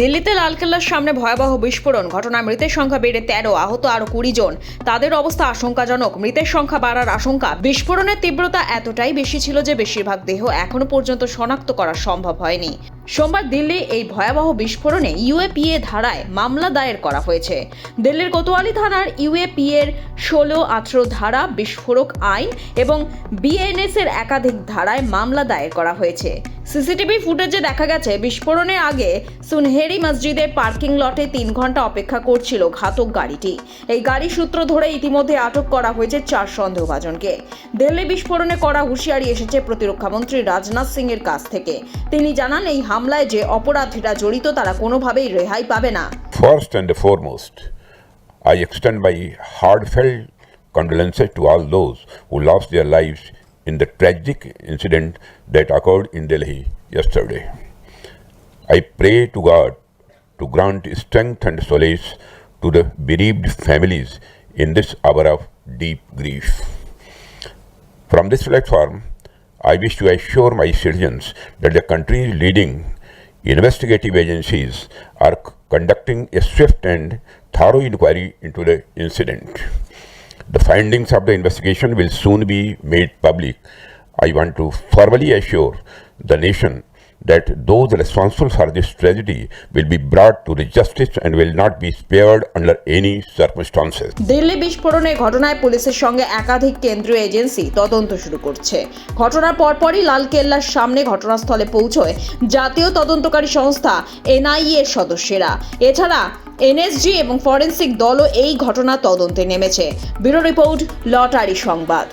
দিল্লিতে লালকেল্লার সামনে ভয়াবহ বিস্ফোরণ। ঘটনায় মৃতের সংখ্যা বেড়ে তেরো, আহত আরও কুড়ি জন। তাদের অবস্থা আশঙ্কাজনক। মৃতের সংখ্যা বাড়ার আশঙ্কা। বিস্ফোরণের তীব্রতা এতটাই বেশি ছিল যে বেশিরভাগ দেহ এখনও পর্যন্ত শনাক্ত করা সম্ভব হয়নি। সোমবার দিল্লি এই ভয়াবহ বিস্ফোরণে ইউএপিএ ধারায় মামলা দায়ের করা হয়েছে। দিল্লির কোতোয়ালি থানার ইউএপিএ এর ষোলো আঠেরো ধারা বিস্ফোরক আইন এবং বিএনএস এর একাধিক ধারায় মামলা দায়ের করা হয়েছে। সিসিটিভি ফুটেজে দেখা গেছে বিস্ফোরণের আগে সুনহেরি মসজিদের পার্কিং লটে তিন ঘণ্টা অপেক্ষা করছিল ঘাতক গাড়িটি। এই গাড়ি সূত্র ধরে ইতিমধ্যে আটক করা হয়েছে চার সন্দেহভাজনকে। দিল্লি বিস্ফোরণে করা হুঁশিয়ারি এসেছে প্রতিরক্ষামন্ত্রী রাজনাথ সিং এর কাছ থেকে। তিনি জানান এই হামলায় যে অপরাধীরা জড়িত তারা কোনোভাবেই রেহাই পাবে না। First and foremost, I extend my heartfelt condolences to all those who lost their lives in the tragic incident that occurred in Delhi yesterday. I pray to God to grant strength and solace to the bereaved families in this hour of deep grief. From this platform, I wish to assure my citizens that the country's leading investigative agencies are conducting a swift and thorough inquiry into the incident. The findings of the investigation will soon be made public. I want to formally assure the nation that those responsible for this tragedy will be brought to the justice and will not be spared under any circumstances. Delhi বিস্ফোরণের ঘটনায় পুলিশের সঙ্গে একাধিক কেন্দ্রীয় agency তদন্ত শুরু করছে ঘটনার পরপরই লালকেল্লার সামনে ঘটনাস্থলে পৌঁছয় জাতীয় তদন্তকারী সংস্থা এনআইএ এর সদস্যরা এছাড়া এনএসজি এবং ফরেন্সিক দলও এই ঘটনা তদন্তে নেমেছে। ব্যুরো রিপোর্ট লটারি সংবাদ।